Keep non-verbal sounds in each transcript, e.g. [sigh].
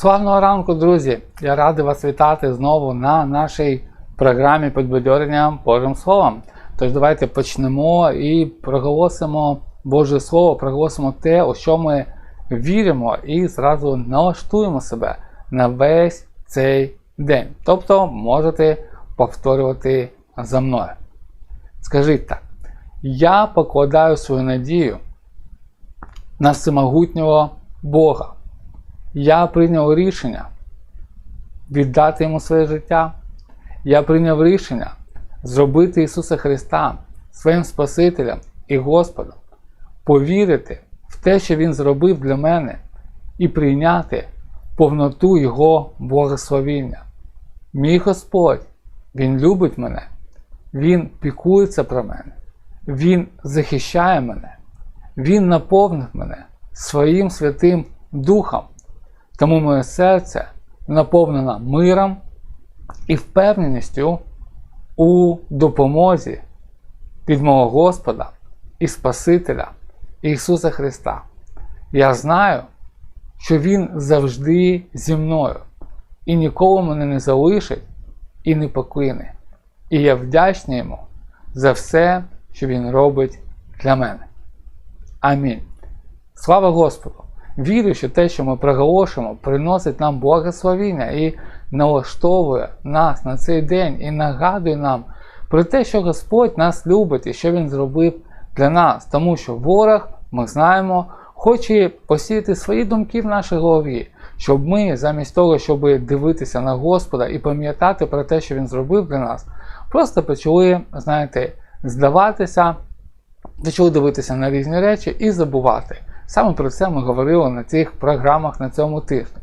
Славного ранку, друзі! Я радий вас вітати знову на нашій програмі підбадьорення Божим Словом. Тож давайте почнемо і проголосимо Боже Слово, проголосимо те, у що ми віримо, і зразу налаштуємо себе на весь цей день. Тобто можете повторювати за мною. Скажіть так, я покладаю свою надію на всемогутнього Бога. Я прийняв рішення віддати йому своє життя. Я прийняв рішення зробити Ісуса Христа своїм Спасителем і Господом, повірити в те, що Він зробив для мене, і прийняти повноту Його благословіння. Мій Господь, Він любить мене, Він пікується про мене, Він захищає мене, Він наповнив мене своїм Святим Духом. Тому моє серце наповнено миром і впевненістю у допомозі від мого Господа і Спасителя Ісуса Христа. Я знаю, що Він завжди зі мною і ніколи мене не залишить і не покине. І я вдячний йому за все, що Він робить для мене. Амінь. Слава Господу! Вірю, що те, що ми проголошуємо, приносить нам благословіння і налаштовує нас на цей день і нагадує нам про те, що Господь нас любить і що Він зробив для нас. Тому що ворог, ми знаємо, хоче посіяти свої думки в нашій голові, щоб ми, замість того, щоб дивитися на Господа і пам'ятати про те, що Він зробив для нас, просто почали, знаєте, здаватися, почали дивитися на різні речі і забувати. Саме про це ми говорили на цих програмах на цьому тижні.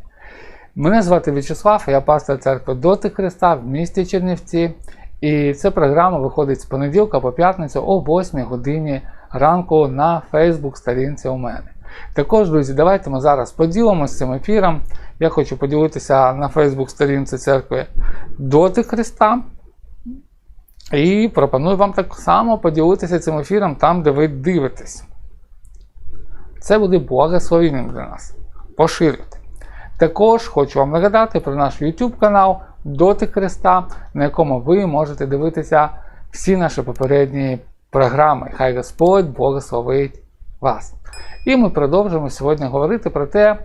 Мене звати В'ячеслав, я пастор церкви Доти Христа в місті Чернівці. І ця програма виходить з понеділка по п'ятницю о 8 годині ранку на Facebook сторінці у мене. Також, друзі, давайте ми зараз поділимося цим ефіром. Я хочу поділитися на Facebook сторінці церкви Доти Христа. І пропоную вам так само поділитися цим ефіром там, де ви дивитесь. Це буде благословенням для нас. Поширюйте. Також хочу вам нагадати про наш YouTube канал Доти Христа, на якому ви можете дивитися всі наші попередні програми. Хай Господь благословить вас. І ми продовжуємо сьогодні говорити про те,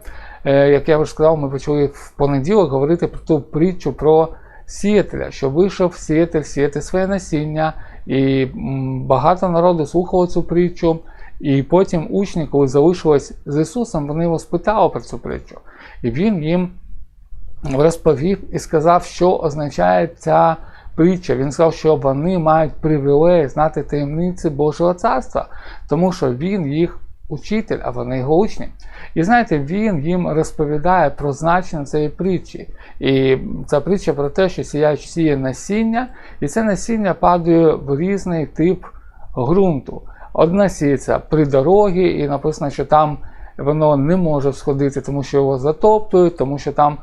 е, як я вже сказав, ми почали в понеділок говорити про ту притчу про сіятеля, що вийшов сіятель сіяти своє насіння, і багато народу слухало цю притчу. І потім учні, коли залишились з Ісусом, вони його спитали про цю притчу. І Він їм розповів і сказав, що означає ця притча. Він сказав, що вони мають привілей знати таємниці Божого царства, тому що він їх учитель, а вони його учні. І знаєте, він їм розповідає про значення цієї притчі. І ця притча про те, що сіяч сіє насіння, і це насіння падає в різний тип ґрунту. Одна сіється при дорогі, і написано, що там воно не може сходити, тому що його затоптують, тому що там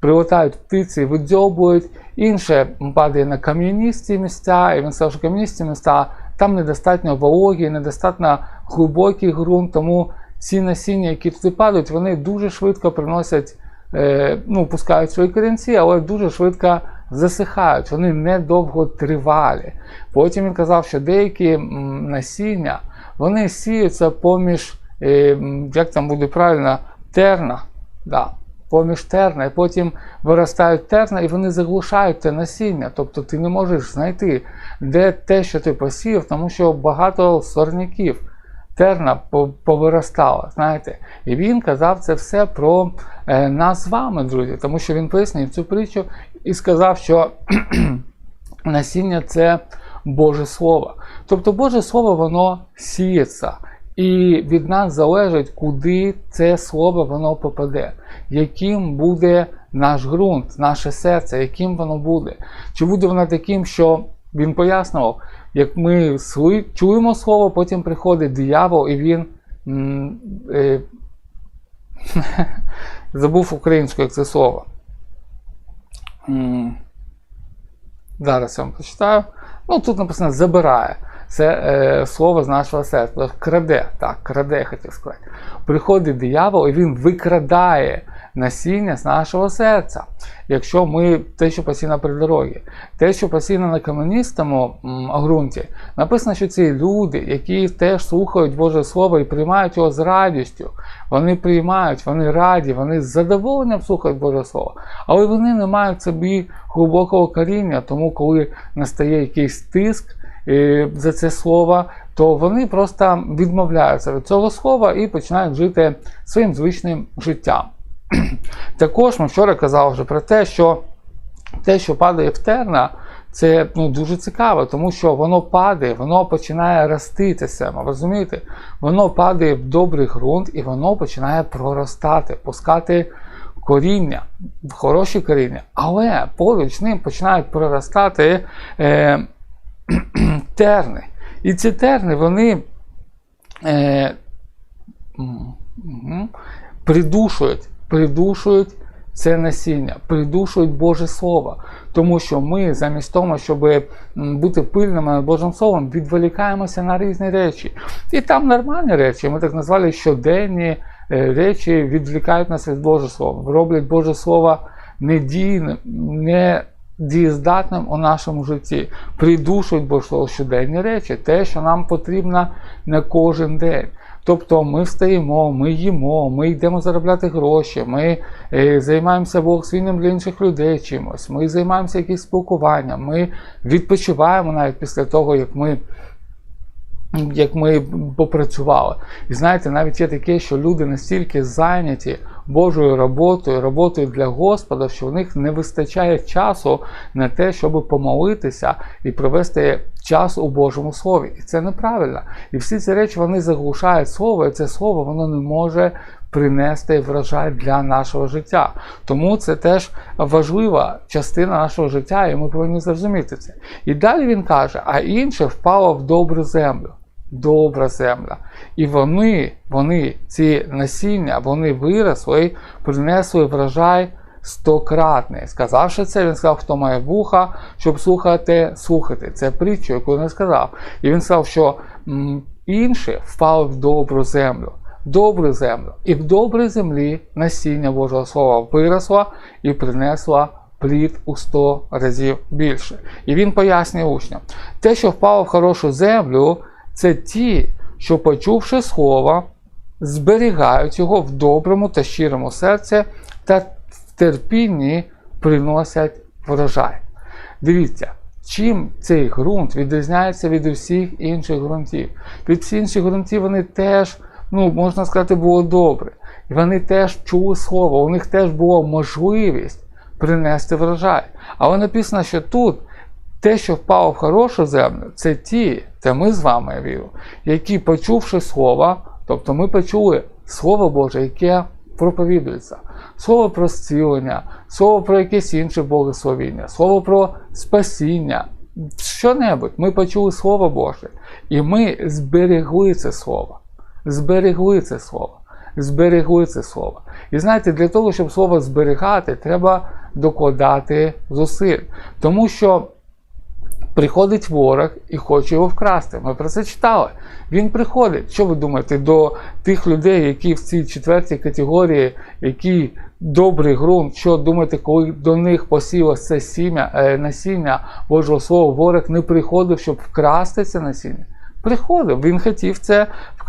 прилетають птиці, видзьобують. Інше падає на кам'яністі місця, і він сказав, що кам'яністі місця там недостатньо вологі, недостатньо глибокий ґрунт, тому ці насіння, які туди падають, вони дуже швидко приносять, е, ну, пускають свої корінці, але дуже швидко засихають, вони недовго тривалі. Потім він казав, що деякі насіння вони сіються поміж, е, як там буде правильно, терна. Да, поміж терна, і потім виростають терна, і вони заглушають те насіння. Тобто ти не можеш знайти, де те, що ти посіяв, тому що багато сорняків. Терна повиростала, знаєте. І він казав це все про е, нас з вами, друзі, тому що він пояснив цю притчу і сказав, що [clears throat] насіння це Боже Слово. Тобто Боже Слово, воно сіється. І від нас залежить, куди це слово воно попаде, яким буде наш ґрунт, наше серце, яким воно буде. Чи буде воно таким, що він пояснював, як ми чуємо слово, потім приходить диявол, і він е, [laughs] забув українською це слово. Зараз я вам прочитаю. Ну, тут написано забирає. Це е, слово з нашого серця. Краде, так, краде, я хотів сказати. Приходить диявол і він викрадає насіння з нашого серця. Якщо ми те, що посіяно при дорогі, те, що посіяно на каменістому ґрунті, написано, що ці люди, які теж слухають Боже Слово і приймають його з радістю, вони приймають, вони раді, вони з задоволенням слухають Боже Слово, але вони не мають собі глибокого коріння, тому коли настає якийсь тиск за це слово, то вони просто відмовляються від цього слова і починають жити своїм звичним життям. [clears throat] Також ми вчора казали вже про те, що те, що падає в терна, це ну, дуже цікаво, тому що воно падає, воно починає рости це саме, розумієте? Воно падає в добрий ґрунт і воно починає проростати, пускати коріння, хороші коріння. Але поруч ним починають проростати е, [clears throat] терни. І ці терни, вони е, придушують, придушують це насіння, придушують Боже Слово. Тому що ми замість того, щоб бути пильними над Божим Словом, відволікаємося на різні речі. І там нормальні речі, ми так назвали щоденні е, речі, відвлікають нас від Божого Слова, роблять Боже Слово недійним, не дієздатним у нашому житті, придушують Боже Слово щоденні речі, те, що нам потрібно на кожен день. Тобто ми встаємо, ми їмо, ми йдемо заробляти гроші, ми е, займаємося благословенням для інших людей чимось, ми займаємося якимось спілкуванням, ми відпочиваємо навіть після того, як ми. Як ми попрацювали. І знаєте, навіть є таке, що люди настільки зайняті Божою роботою, роботою для Господа, що в них не вистачає часу на те, щоб помолитися і провести час у Божому Слові. І це неправильно. І всі ці речі вони заглушають слово, і це слово воно не може принести врожай для нашого життя. Тому це теж важлива частина нашого життя, і ми повинні зрозуміти це. І далі він каже: а інше впало в добру землю. Добра земля. І вони, вони, ці насіння, вони виросли, принесли врожай стократний. Сказавши це, він сказав, хто має вуха, щоб слухати, слухати. Це притчу, яку він сказав. І він сказав, що інші впали в добру землю. Добру землю. І в добрій землі насіння Божого Слова виросло і принесло плід у 100 разів більше. І він пояснює учням: те, що впало в хорошу землю, це ті, що, почувши слово, зберігають його в доброму та щирому серці та в терпінні приносять врожай. Дивіться, чим цей ґрунт відрізняється від усіх інших ґрунтів. Від всіх інших ґрунтів вони теж, ну, можна сказати, було добре. І вони теж чули слово, у них теж була можливість принести врожай. Але написано, що тут те, що впало в хорошу землю, це ті, це ми з вами, я які, почувши слово, тобто ми почули Слово Боже, яке проповідується, слово про зцілення, слово про якесь інше благословіння, слово про спасіння, що-небудь. Ми почули Слово Боже, і ми зберегли це слово. Зберегли це слово. Зберегли це слово. І знаєте, для того, щоб слово зберігати, треба докладати зусиль. Тому що приходить ворог і хоче його вкрасти. Ми про це читали. Він приходить. Що ви думаєте, до тих людей, які в цій четвертій категорії, які добрий ґрунт, що думаєте, коли до них посілося це сім'я, е, насіння Божого Слова, ворог не приходив, щоб вкрасти це насіння? Приходив, він хотів це вкрасти,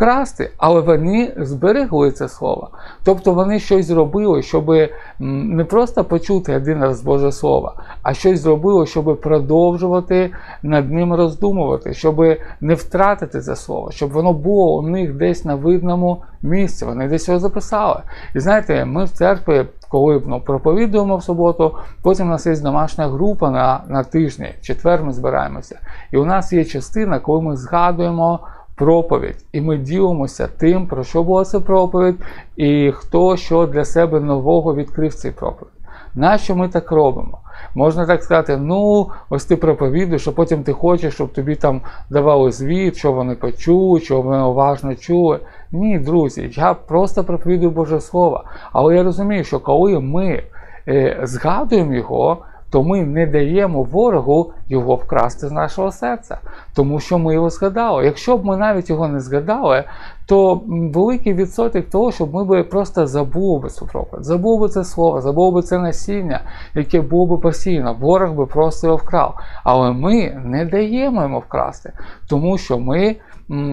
але вони зберегли це слово. Тобто вони щось зробили, щоб не просто почути один раз Боже Слово, а щось зробили, щоб продовжувати над ним роздумувати, щоб не втратити це слово, щоб воно було у них десь на видному місці. Вони десь його записали. І знаєте, ми в церкві, коли ну, проповідуємо в суботу, потім у нас є домашня група на, на тижні, четвер ми збираємося. І у нас є частина, коли ми згадуємо проповідь, і ми ділимося тим, про що була ця проповідь, і хто що для себе нового відкрив цей проповідь. Нащо ми так робимо? Можна так сказати, ну, ось ти проповідуєш, а потім ти хочеш, щоб тобі там давали звіт, що вони почули, що вони уважно чули. Ні, друзі, я просто проповідую Боже Слово. Але я розумію, що коли ми е, згадуємо його, то ми не даємо ворогу його вкрасти з нашого серця, тому що ми його згадали. Якщо б ми навіть його не згадали, то великий відсоток того, щоб ми би просто забули би цю проповідь, забули би це слово, забули би це насіння, яке було би постійно, ворог би просто його вкрав. Але ми не даємо йому вкрасти, тому що ми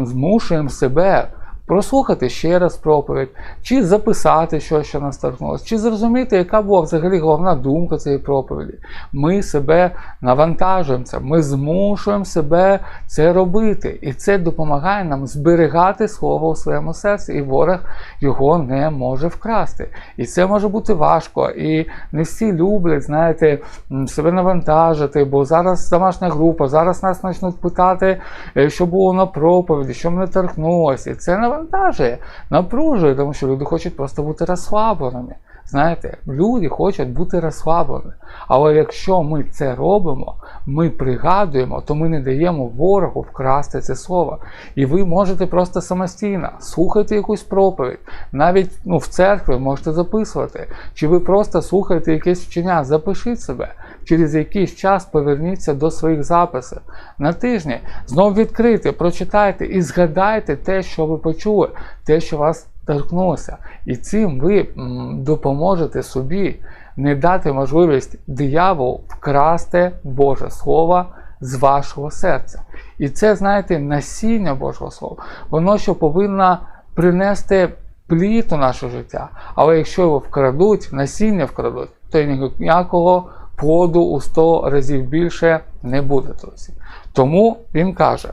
змушуємо себе прослухати ще раз проповідь, чи записати щось, що нас торкнулося, чи зрозуміти, яка була взагалі головна думка цієї проповіді. Ми себе навантажуємо це, ми змушуємо себе це робити. І це допомагає нам зберігати слово у своєму серці, і ворог його не може вкрасти. І це може бути важко. І не всі люблять, знаєте, себе навантажити, бо зараз домашня група, зараз нас почнуть питати, е, що було на проповіді, що мене торкнулося. І це навантажує, напружує, тому що люди хочуть просто бути розслабленими. Знаєте, люди хочуть бути розслабленими. Але якщо ми це робимо, ми пригадуємо, то ми не даємо ворогу вкрасти це слово. І ви можете просто самостійно слухати якусь проповідь, навіть ну, в церкві можете записувати. Чи ви просто слухаєте якесь вчення, запишіть себе. Через якийсь час поверніться до своїх записів. На тижні знову відкрийте, прочитайте і згадайте те, що ви почули, те, що вас торкнулося. І цим ви допоможете собі не дати можливість дияволу вкрасти Боже Слово з вашого серця. І це, знаєте, насіння Божого Слова, воно що повинно принести плід у наше життя. Але якщо його вкрадуть, насіння вкрадуть, то ніякого плоду у 100 разів більше не буде, друзі. Тому він каже: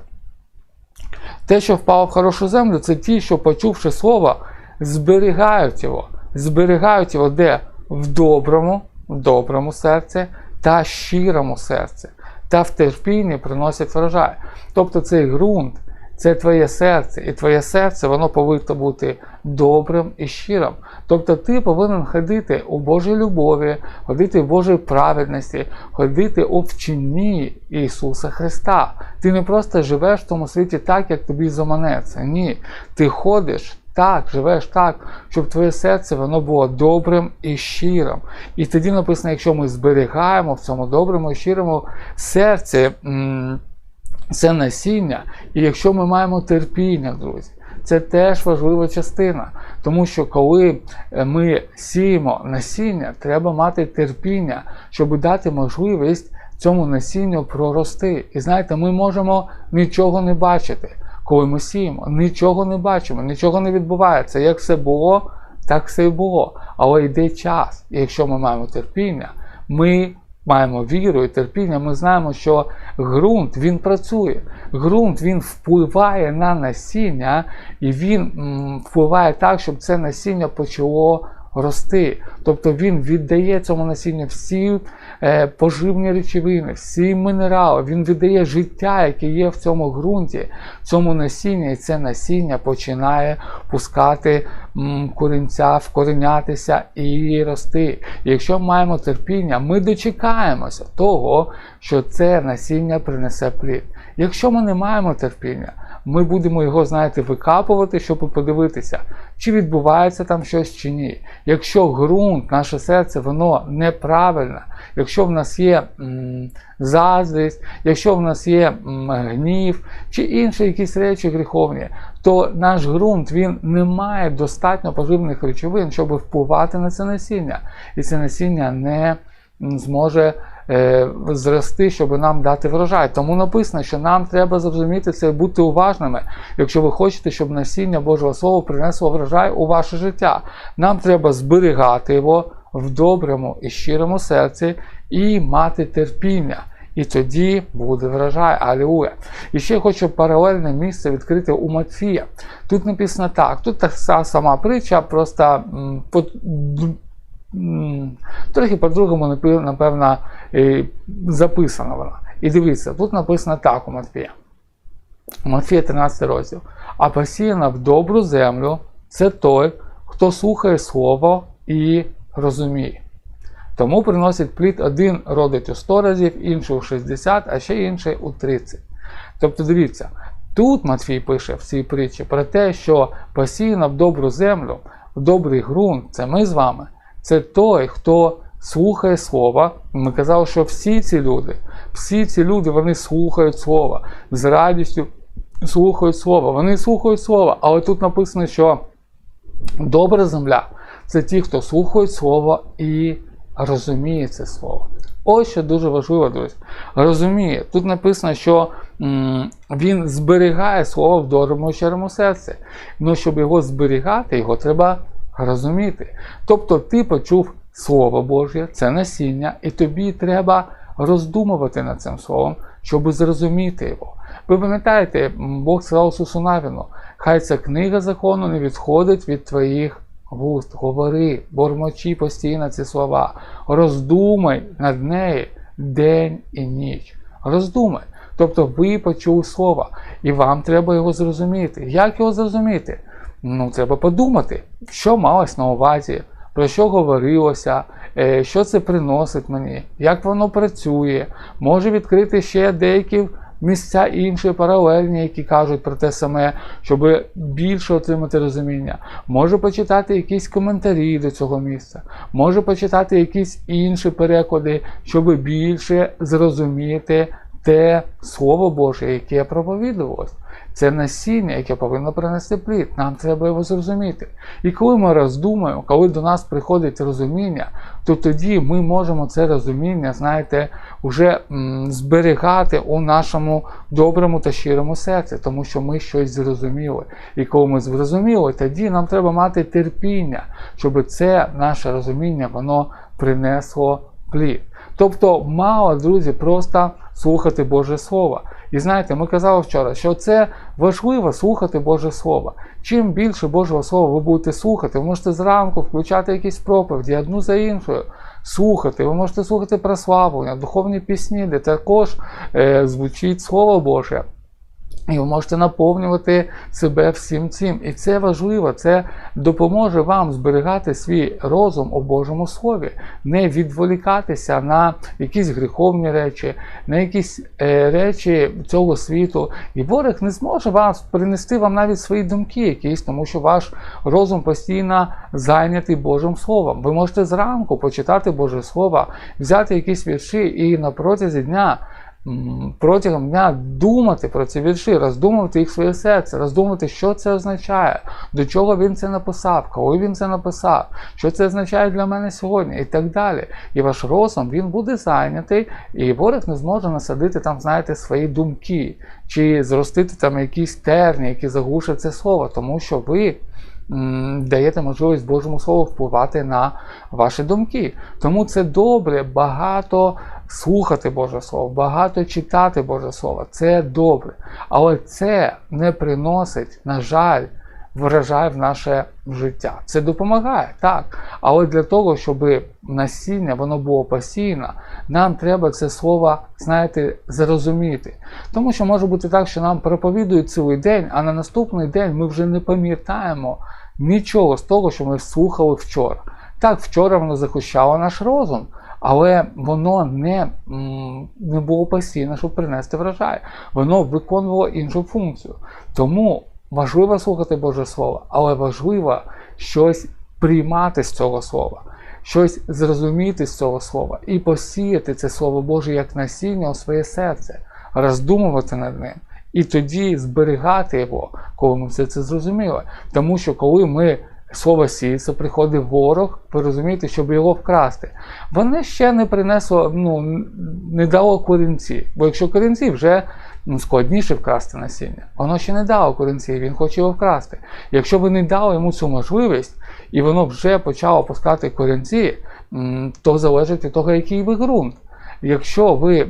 те, що впало в хорошу землю, це ті, що, почувши слово, зберігають його. Зберігають його де? В доброму, в доброму серці та щирому серці, та в терпінні приносять врожай. Тобто цей ґрунт, це твоє серце, і твоє серце воно повинно бути добрим і щирим. Тобто ти повинен ходити у Божій любові, ходити в Божій праведності, ходити у вченні Ісуса Христа. Ти не просто живеш в тому світі так, як тобі заманеться. Ні. Ти ходиш так, живеш так, щоб твоє серце воно було добрим і щирим. І тоді написано, якщо ми зберігаємо в цьому доброму і щирому серці. Це насіння, і якщо ми маємо терпіння, друзі, це теж важлива частина. Тому що коли е, ми сіємо насіння, треба мати терпіння, щоб дати можливість цьому насінню прорости. І знаєте, ми можемо нічого не бачити, коли ми сіємо. Нічого не бачимо, нічого не відбувається. Як все було, так все і було. Але йде час. І якщо ми маємо терпіння, ми маємо віру і терпіння, ми знаємо, що ґрунт він працює. Ґрунт він впливає на насіння, і він впливає так, щоб це насіння почало рости. Тобто він віддає цьому насінню всі е, поживні речовини, всі мінерали, він віддає життя, яке є в цьому ґрунті, в цьому насінні, і це насіння починає пускати м, корінця, вкоренятися і рости. І якщо маємо терпіння, ми дочекаємося того, що це насіння принесе плід. Якщо ми не маємо терпіння, ми будемо його, знаєте, викапувати, щоб подивитися, чи відбувається там щось чи ні. Якщо ґрунт, наше серце, воно неправильне, якщо в нас є м, заздрість, якщо в нас є м, гнів чи інші якісь речі гріховні, то наш ґрунт він не має достатньо поживних речовин, щоб впливати на це насіння. І це насіння не зможе е, зрости, щоб нам дати врожай. Тому написано, що нам треба зрозуміти це бути уважними, якщо ви хочете, щоб насіння Божого Слова принесло врожай у ваше життя. Нам треба зберігати його в доброму і щирому серці і мати терпіння. І тоді буде врожай. Алілуя. І ще хочу паралельне місце відкрити у Матфія. Тут написано так: тут така сама притча, просто трохи по-другому, напевно, записана вона. І дивіться, тут написано так у Матфія. Матфія 13 розділ. А посіяна в добру землю це той, хто слухає слово і розуміє. Тому приносить плід один родить у 100 разів, інший у 60, а ще інший у 30. Тобто, дивіться, тут Матфій пише в цій притчі про те, що посіяна в добру землю, в добрий ґрунт, це ми з вами, це той, хто слухає слова. Ми казали, що всі ці люди, всі ці люди вони слухають слова з радістю слухають слова. Вони слухають слова, але тут написано, що добра земля це ті, хто слухають слово і розуміє це слово. Ось що дуже важливо, друзі. Розуміє. Тут написано, що м, він зберігає слово в доброму щирому серці. Ну, щоб його зберігати, його треба розуміти. Тобто ти почув Слово Боже, це насіння, і тобі треба роздумувати над цим словом, щоб зрозуміти його. Ви пам'ятаєте, Бог сказав Ісусу Навіну, хай ця книга закону не відходить від твоїх вуст. Говори, бормочи постійно ці слова. Роздумай над нею день і ніч. Роздумай. Тобто ви почули слово, і вам треба його зрозуміти. Як його зрозуміти? Ну, треба подумати, що малось на увазі, про що говорилося, е, що це приносить мені, як воно працює. Може відкрити ще деякі місця інші паралельні, які кажуть про те саме, щоб більше отримати розуміння. Може почитати якісь коментарі до цього місця, може почитати якісь інші переклади, щоб більше зрозуміти те Слово Боже, яке проповідувалось. Це насіння, яке повинно принести плід. Нам треба його зрозуміти. І коли ми роздумуємо, коли до нас приходить розуміння, то тоді ми можемо це розуміння, знаєте, вже зберігати у нашому доброму та щирому серці, тому що ми щось зрозуміли. І коли ми зрозуміли, тоді нам треба мати терпіння, щоб це наше розуміння воно принесло плід. Тобто, мало, друзі, просто слухати Боже Слово. І знаєте, ми казали вчора, що це важливо слухати Боже Слово. Чим більше Божого Слова ви будете слухати, ви можете зранку включати якісь проповіді одну за іншою. Слухати, ви можете слухати прославлення, духовні пісні, де також е, звучить Слово Боже. І ви можете наповнювати себе всім цим. І це важливо, це допоможе вам зберігати свій розум у Божому Слові, не відволікатися на якісь гріховні речі, на якісь е, речі цього світу. І ворог не зможе вам принести вам навіть свої думки якісь, тому що ваш розум постійно зайнятий Божим Словом. Ви можете зранку почитати Боже Слово, взяти якісь вірші і на протязі дня протягом дня думати про ці вірші, роздумувати їх своє серце, роздумувати, що це означає, до чого він це написав, коли він це написав, що це означає для мене сьогодні, і так далі. І ваш розум він буде зайнятий, і ворог не зможе насадити там, знаєте, свої думки, чи зростити там якісь терні, які заглушать це слово, тому що ви. Даєте можливість Божому Слову впливати на ваші думки. Тому це добре, багато слухати Боже Слово, багато читати Боже Слово. Це добре. Але це не приносить, на жаль, вражає в наше життя. Це допомагає, так. Але для того, щоб насіння воно було постійно, нам треба це слово, знаєте, зрозуміти. Тому що може бути так, що нам проповідують цілий день, а на наступний день ми вже не пам'ятаємо нічого з того, що ми слухали вчора. Так, вчора воно захищало наш розум. Але воно не, не було постійно, щоб принести врожай. Воно виконувало іншу функцію. Тому важливо слухати Боже Слово, але важливо щось приймати з цього слова, щось зрозуміти з цього слова і посіяти це Слово Боже як насіння у своє серце, роздумувати над ним. І тоді зберігати його, коли ми все це зрозуміли. Тому що коли ми слово сіється, приходить ворог, ви розумієте, щоб його вкрасти. Воно ще не принесло, ну, не дало корінці. Бо якщо корінці вже ну, складніше вкрасти насіння, воно ще не дало корінці, він хоче його вкрасти. Якщо ви не дали йому цю можливість, і воно вже почало пускати корінці, то залежить від того, який ви ґрунт. Якщо ви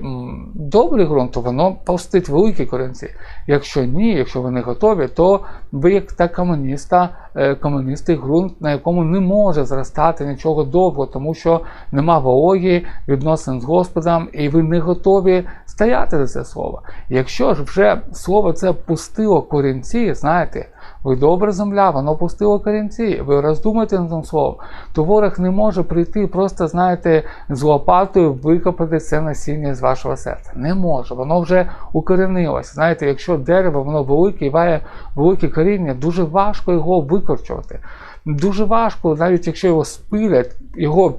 добрий ґрунт, то воно пустить великі корінці. Якщо ні, якщо ви не готові, то ви як та комуніста, е, комуністий ґрунт, на якому не може зростати нічого довго, тому що нема вологі, відносин з Господом, і ви не готові стояти за це слово. Якщо ж вже слово це пустило корінці, знаєте, ви добра земля, воно пустило корінці, ви роздумаєте над цим словом, то ворог не може прийти, просто, знаєте, з лопатою викопати це насіння з вашого серця. Не може, воно вже укоренилося. Знаєте, якщо дерево воно велике і має велике коріння, дуже важко його викорчувати. Дуже важко, навіть якщо його спилять, його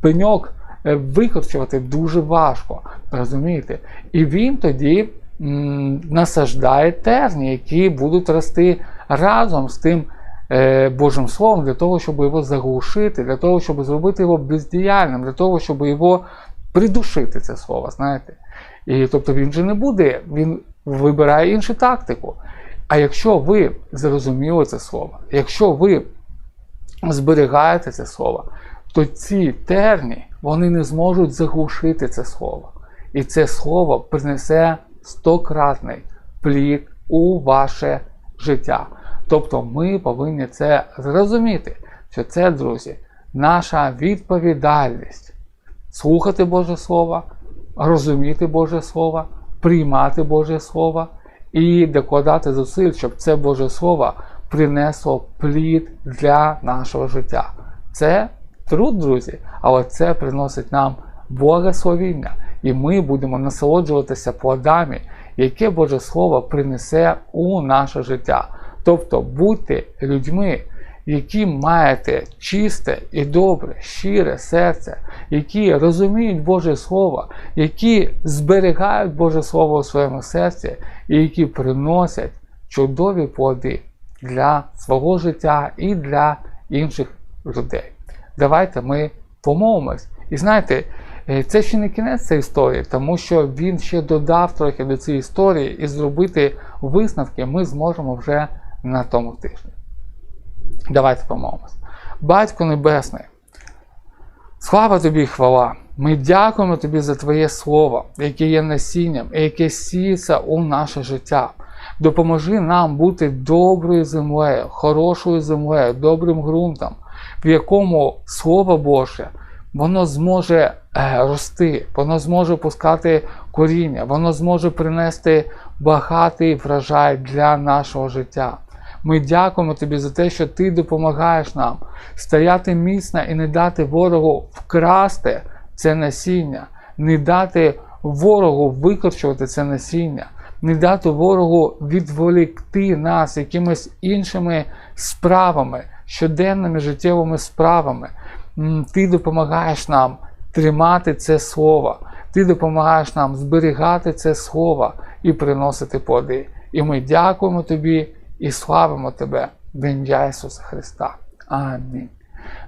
пеньок е, викорчувати дуже важко. Розумієте? І він тоді насаждає терні, які будуть рости разом з тим е, Божим Словом для того, щоб його заглушити, для того, щоб зробити його бездіяльним, для того, щоб його придушити, це слово, знаєте. І тобто він же не буде, він вибирає іншу тактику. А якщо ви зрозуміли це слово, якщо ви зберігаєте це слово, то ці терні вони не зможуть заглушити це слово. І це слово принесе стократний плід у ваше життя. Тобто ми повинні це зрозуміти, що це, друзі, наша відповідальність слухати Боже Слово, розуміти Боже Слово, приймати Боже Слово і докладати зусиль, щоб це Боже Слово принесло плід для нашого життя. Це труд, друзі, але це приносить нам благословіння, і ми будемо насолоджуватися плодами, яке Боже Слово принесе у наше життя. Тобто будьте людьми, які маєте чисте і добре, щире серце, які розуміють Боже Слово, які зберігають Боже Слово у своєму серці, і які приносять чудові плоди для свого життя і для інших людей. Давайте ми помовимось. І знаєте, це ще не кінець цієї історії, тому що він ще додав трохи до цієї історії і зробити висновки ми зможемо вже на тому тижні. Давайте помовимось. Батько Небесний, слава тобі хвала! Ми дякуємо тобі за Твоє Слово, яке є насінням і яке сіється у наше життя. Допоможи нам бути доброю землею, хорошою землею, добрим ґрунтом, в якому Слово Боже воно зможе е, рости, воно зможе пускати коріння, воно зможе принести багатий врожай для нашого життя. Ми дякуємо тобі за те, що ти допомагаєш нам стояти міцно і не дати ворогу вкрасти це насіння, не дати ворогу викорчувати це насіння, не дати ворогу відволікти нас якимись іншими справами, щоденними життєвими справами. Ти допомагаєш нам тримати це слово, ти допомагаєш нам зберігати це слово і приносити плоди. І ми дякуємо тобі і славимо тебе в ім'я Ісуса Христа. Амінь.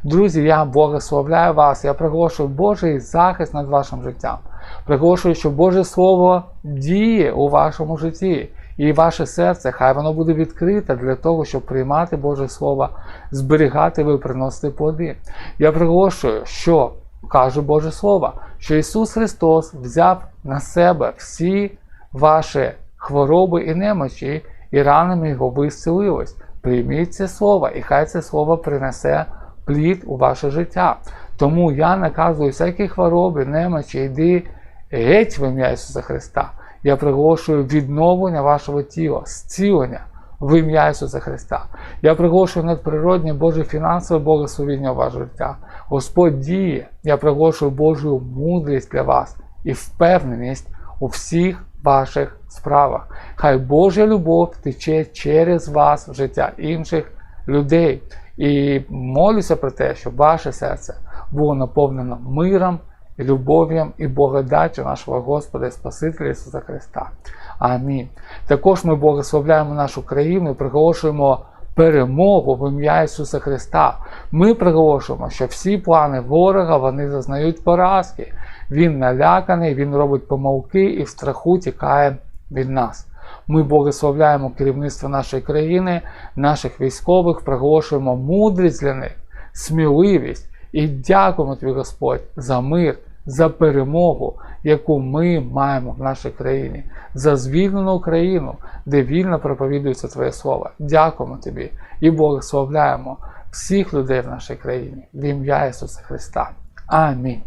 Друзі, я благословляю вас, я приголошую Божий захист над вашим життям. Приголошую, що Боже Слово діє у вашому житті. І ваше серце, хай воно буде відкрите для того, щоб приймати Боже Слово, зберігати ви, приносити плоди. Я приголошую, що каже Боже Слово, що Ісус Христос взяв на себе всі ваші хвороби і немочі, і ранами Його ви. Прийміть це слово, і хай це слово принесе плід у ваше життя. Тому я наказую всякі хвороби, немочі, йди геть в ім'я Ісуса Христа. Я приголошую відновлення вашого тіла, зцілення в ім'я Ісуса Христа. Я приголошую надприродне Боже фінансове благословіння в ваше життя. Господь діє, я приголошую Божу мудрість для вас і впевненість у всіх ваших справах. Хай Божа любов тече через вас в життя інших людей. І молюся про те, щоб ваше серце було наповнено миром, любов'ям і благодаттю нашого Господа і Спасителя Ісуса Христа. Амінь. Також ми благословляємо нашу країну і приголошуємо перемогу в ім'я Ісуса Христа. Ми приголошуємо, що всі плани ворога вони зазнають поразки. Він наляканий, він робить помилки і в страху тікає від нас. Ми благословляємо керівництво нашої країни, наших військових, приголошуємо мудрість для них, сміливість і дякуємо тобі, Господь, за мир, за перемогу, яку ми маємо в нашій країні, за звільнену Україну, де вільно проповідується Твоє Слово. Дякуємо тобі і благословляємо всіх людей в нашій країні в ім'я Ісуса Христа. Амінь.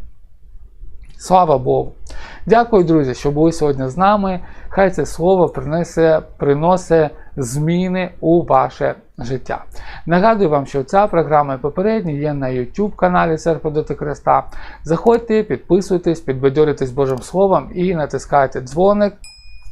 Слава Богу! Дякую, друзі, що були сьогодні з нами. Хай це слово принесе, приносить зміни у ваше життя. Нагадую вам, що ця програма і попередні є на YouTube каналі Церква Доти Христа. Заходьте, підписуйтесь, підбадьоритесь Божим Словом і натискайте дзвоник,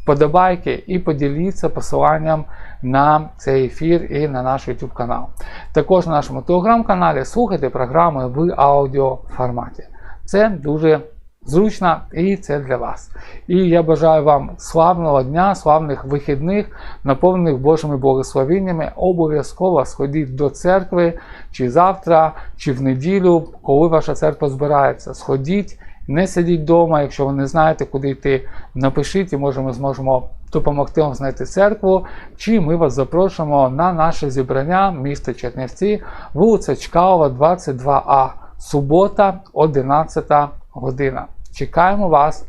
вподобайки і поділіться посиланням на цей ефір і на наш YouTube канал. Також на нашому телеграм-каналі слухайте програми в аудіоформаті. Це дуже зручно і це для вас. І я бажаю вам славного дня, славних вихідних, наповнених Божими благословеннями. Обов'язково сходіть до церкви чи завтра, чи в неділю, коли ваша церква збирається. Сходіть, не сидіть вдома, якщо ви не знаєте, куди йти, напишіть, і може ми зможемо допомогти вам знайти церкву. Чи ми вас запрошуємо на наше зібрання міста Чернівці, вулиця Чкалова, 22А, субота, 11 година. Чекаємо вас,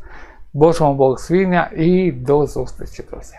Божого благословення і до зустрічі, друзі!